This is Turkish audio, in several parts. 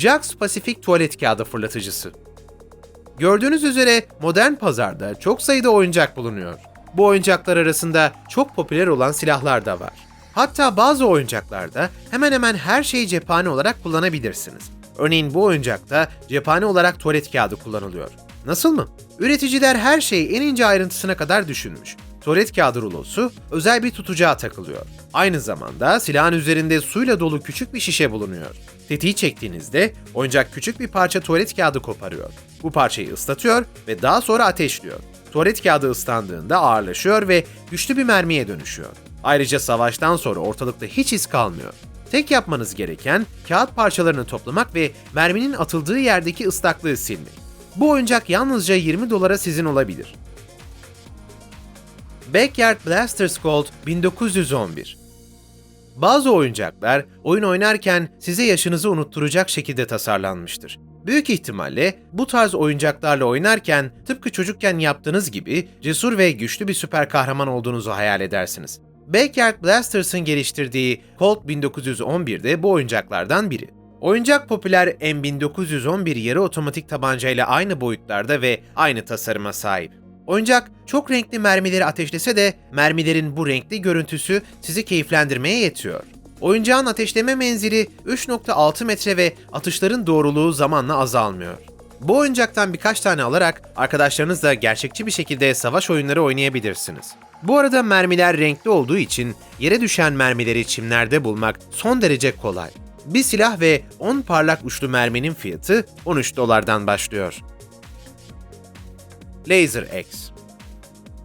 Jax Pacific tuvalet kağıdı fırlatıcısı. Gördüğünüz üzere modern pazarda çok sayıda oyuncak bulunuyor. Bu oyuncaklar arasında çok popüler olan silahlar da var. Hatta bazı oyuncaklarda hemen hemen her şeyi cephane olarak kullanabilirsiniz. Örneğin bu oyuncakta cephane olarak tuvalet kağıdı kullanılıyor. Nasıl mı? Üreticiler her şeyi en ince ayrıntısına kadar düşünmüş. Tuvalet kağıdı rulosu özel bir tutacağa takılıyor. Aynı zamanda silahın üzerinde suyla dolu küçük bir şişe bulunuyor. Tetiği çektiğinizde oyuncak küçük bir parça tuvalet kağıdı koparıyor. Bu parçayı ıslatıyor ve daha sonra ateşliyor. Tuvalet kağıdı ıslandığında ağırlaşıyor ve güçlü bir mermiye dönüşüyor. Ayrıca savaştan sonra ortalıkta hiç iz kalmıyor. Tek yapmanız gereken kağıt parçalarını toplamak ve merminin atıldığı yerdeki ıslaklığı silmek. Bu oyuncak yalnızca 20 dolara sizin olabilir. Backyard Blasters Gold 1911 Bazı oyuncaklar oyun oynarken size yaşınızı unutturacak şekilde tasarlanmıştır. Büyük ihtimalle bu tarz oyuncaklarla oynarken tıpkı çocukken yaptığınız gibi cesur ve güçlü bir süper kahraman olduğunuzu hayal edersiniz. Backyard Blasters'ın geliştirdiği Colt 1911'de bu oyuncaklardan biri. Oyuncak popüler M1911 yarı otomatik tabancayla aynı boyutlarda ve aynı tasarıma sahip. Oyuncak çok renkli mermileri ateşlese de mermilerin bu renkli görüntüsü sizi keyiflendirmeye yetiyor. Oyuncağın ateşleme menzili 3.6 metre ve atışların doğruluğu zamanla azalmıyor. Bu oyuncaktan birkaç tane alarak arkadaşlarınızla gerçekçi bir şekilde savaş oyunları oynayabilirsiniz. Bu arada mermiler renkli olduğu için yere düşen mermileri çimlerde bulmak son derece kolay. Bir silah ve 10 parlak uçlu merminin fiyatı 13 dolardan başlıyor. Laser X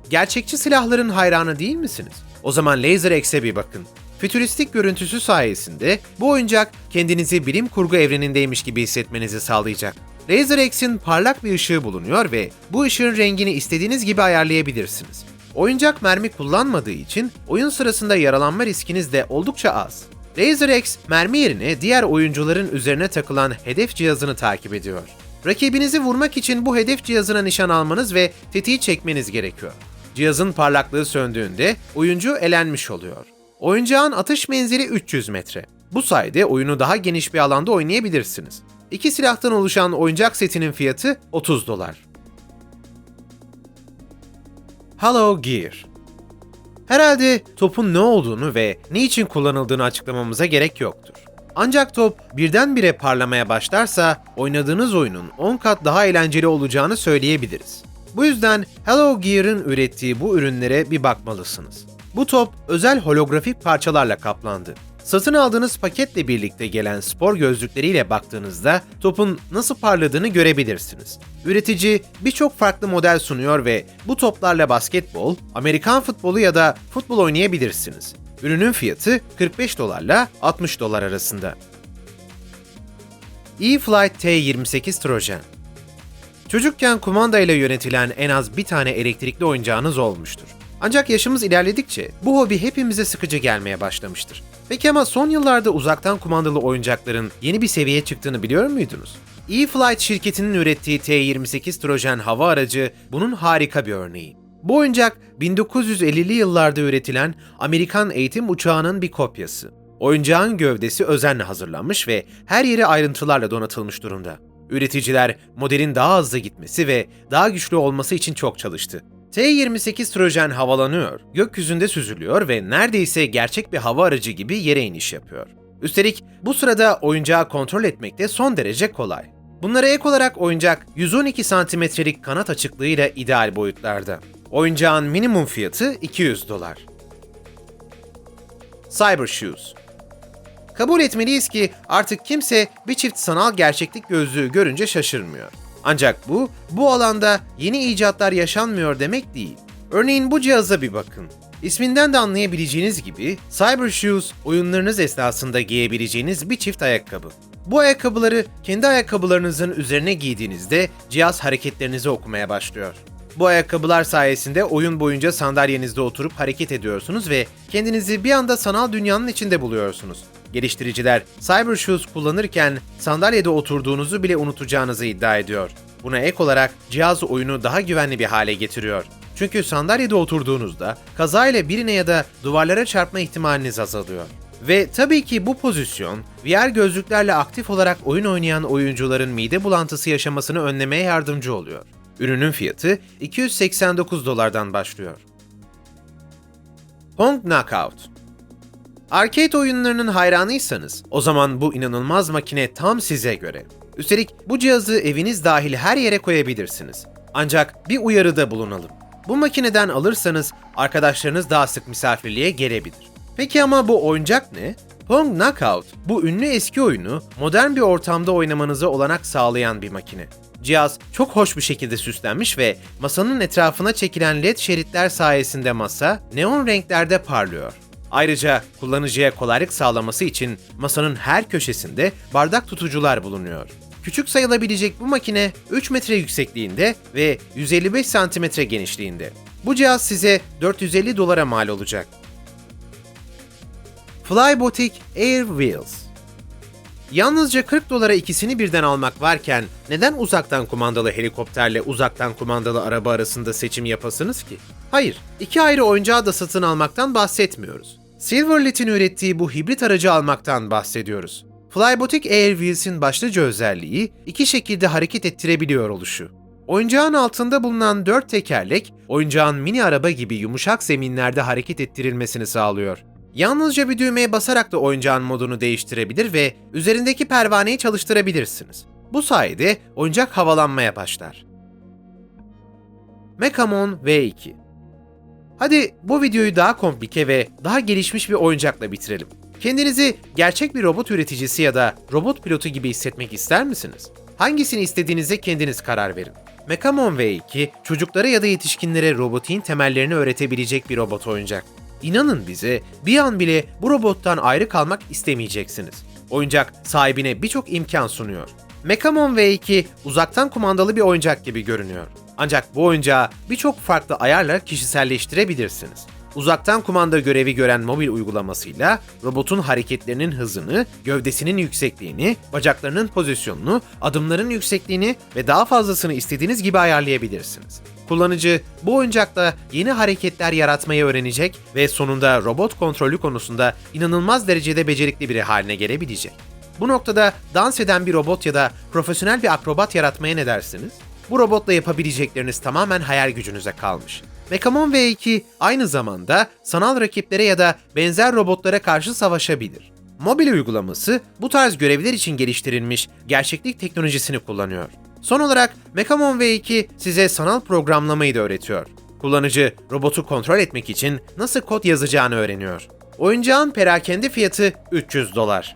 Gerçekçi silahların hayranı değil misiniz? O zaman Laser X'e bir bakın. Fütüristik görüntüsü sayesinde bu oyuncak kendinizi bilim kurgu evrenindeymiş gibi hissetmenizi sağlayacak. Laser X'in parlak bir ışığı bulunuyor ve bu ışığın rengini istediğiniz gibi ayarlayabilirsiniz. Oyuncak mermi kullanmadığı için oyun sırasında yaralanma riskiniz de oldukça az. Laser X mermi yerine diğer oyuncuların üzerine takılan hedef cihazını takip ediyor. Rakibinizi vurmak için bu hedef cihazına nişan almanız ve tetiği çekmeniz gerekiyor. Cihazın parlaklığı söndüğünde oyuncu elenmiş oluyor. Oyuncağın atış menzili 300 metre. Bu sayede oyunu daha geniş bir alanda oynayabilirsiniz. İki silahtan oluşan oyuncak setinin fiyatı 30 dolar. Hello Gear Herhalde topun ne olduğunu ve ne için kullanıldığını açıklamamıza gerek yoktur. Ancak top birdenbire parlamaya başlarsa oynadığınız oyunun 10 kat daha eğlenceli olacağını söyleyebiliriz. Bu yüzden Hello Gear'ın ürettiği bu ürünlere bir bakmalısınız. Bu top özel holografik parçalarla kaplandı. Satın aldığınız paketle birlikte gelen spor gözlükleriyle baktığınızda topun nasıl parladığını görebilirsiniz. Üretici birçok farklı model sunuyor ve bu toplarla basketbol, Amerikan futbolu ya da futbol oynayabilirsiniz. Ürünün fiyatı 45 dolarla 60 dolar arasında. E-Flight T28 Trojan Çocukken kumandayla yönetilen en az bir tane elektrikli oyuncağınız olmuştur. Ancak yaşımız ilerledikçe bu hobi hepimize sıkıcı gelmeye başlamıştır. Peki ama son yıllarda uzaktan kumandalı oyuncakların yeni bir seviyeye çıktığını biliyor muydunuz? E-Flight şirketinin ürettiği T-28 Trojan hava aracı bunun harika bir örneği. Bu oyuncak 1950'li yıllarda üretilen Amerikan eğitim uçağının bir kopyası. Oyuncağın gövdesi özenle hazırlanmış ve her yeri ayrıntılarla donatılmış durumda. Üreticiler modelin daha hızlı gitmesi ve daha güçlü olması için çok çalıştı. T-28 Trojan havalanıyor, gökyüzünde süzülüyor ve neredeyse gerçek bir hava aracı gibi yere iniş yapıyor. Üstelik bu sırada oyuncağı kontrol etmek de son derece kolay. Bunlara ek olarak oyuncak 112 santimetrelik kanat açıklığıyla ideal boyutlarda. Oyuncağın minimum fiyatı 200 dolar. Cyber Shoes Kabul etmeliyiz ki artık kimse bir çift sanal gerçeklik gözlüğü görünce şaşırmıyor. Ancak bu, bu alanda yeni icatlar yaşanmıyor demek değil. Örneğin bu cihaza bir bakın. İsminden de anlayabileceğiniz gibi Cyber Shoes oyunlarınız esnasında giyebileceğiniz bir çift ayakkabı. Bu ayakkabıları kendi ayakkabılarınızın üzerine giydiğinizde cihaz hareketlerinizi okumaya başlıyor. Bu ayakkabılar sayesinde oyun boyunca sandalyenizde oturup hareket ediyorsunuz ve kendinizi bir anda sanal dünyanın içinde buluyorsunuz. Geliştiriciler Cyber Shoes kullanırken sandalyede oturduğunuzu bile unutacağınızı iddia ediyor. Buna ek olarak cihaz oyunu daha güvenli bir hale getiriyor. Çünkü sandalyede oturduğunuzda kazayla birine ya da duvarlara çarpma ihtimaliniz azalıyor. Ve tabii ki bu pozisyon, VR gözlüklerle aktif olarak oyun oynayan oyuncuların mide bulantısı yaşamasını önlemeye yardımcı oluyor. Ürünün fiyatı 289 dolardan başlıyor. Pong Knockout Arcade oyunlarının hayranıysanız, o zaman bu inanılmaz makine tam size göre. Üstelik bu cihazı eviniz dahil her yere koyabilirsiniz. Ancak bir uyarıda bulunalım. Bu makineden alırsanız arkadaşlarınız daha sık misafirliğe gelebilir. Peki ama bu oyuncak ne? Pong Knockout, bu ünlü eski oyunu modern bir ortamda oynamanıza olanak sağlayan bir makine. Cihaz çok hoş bir şekilde süslenmiş ve masanın etrafına çekilen led şeritler sayesinde masa neon renklerde parlıyor. Ayrıca kullanıcıya kolaylık sağlaması için masanın her köşesinde bardak tutucular bulunuyor. Küçük sayılabilecek bu makine 3 metre yüksekliğinde ve 155 santimetre genişliğinde. Bu cihaz size 450 dolara mal olacak. Flybotic Air Wheels Yalnızca 40 dolara ikisini birden almak varken neden uzaktan kumandalı helikopterle uzaktan kumandalı araba arasında seçim yapasınız ki? Hayır, iki ayrı oyuncağı da satın almaktan bahsetmiyoruz. Silverlight'in ürettiği bu hibrit aracı almaktan bahsediyoruz. Flybotic Airwheels'in başlıca özelliği iki şekilde hareket ettirebiliyor oluşu. Oyuncağın altında bulunan dört tekerlek, oyuncağın mini araba gibi yumuşak zeminlerde hareket ettirilmesini sağlıyor. Yalnızca bir düğmeye basarak da oyuncağın modunu değiştirebilir ve üzerindeki pervaneyi çalıştırabilirsiniz. Bu sayede oyuncak havalanmaya başlar. Mechamon V2 Hadi bu videoyu daha komplike ve daha gelişmiş bir oyuncakla bitirelim. Kendinizi gerçek bir robot üreticisi ya da robot pilotu gibi hissetmek ister misiniz? Hangisini istediğinize kendiniz karar verin. Mechamon V2, çocuklara ya da yetişkinlere robotiğin temellerini öğretebilecek bir robot oyuncak. İnanın bize, bir an bile bu robottan ayrı kalmak istemeyeceksiniz. Oyuncak sahibine birçok imkan sunuyor. Mechamon V2 uzaktan kumandalı bir oyuncak gibi görünüyor. Ancak bu oyuncağı birçok farklı ayarla kişiselleştirebilirsiniz. Uzaktan kumanda görevi gören mobil uygulamasıyla robotun hareketlerinin hızını, gövdesinin yüksekliğini, bacaklarının pozisyonunu, adımların yüksekliğini ve daha fazlasını istediğiniz gibi ayarlayabilirsiniz. Kullanıcı bu oyuncakla yeni hareketler yaratmayı öğrenecek ve sonunda robot kontrolü konusunda inanılmaz derecede becerikli biri haline gelebilecek. Bu noktada dans eden bir robot ya da profesyonel bir akrobat yaratmaya ne dersiniz? Bu robotla yapabilecekleriniz tamamen hayal gücünüze kalmış. Mechamon V2 aynı zamanda sanal rakiplere ya da benzer robotlara karşı savaşabilir. Mobil uygulaması bu tarz görevler için geliştirilmiş gerçeklik teknolojisini kullanıyor. Son olarak Mechamon V2 size sanal programlamayı da öğretiyor. Kullanıcı robotu kontrol etmek için nasıl kod yazacağını öğreniyor. Oyuncağın perakende fiyatı 300 dolar.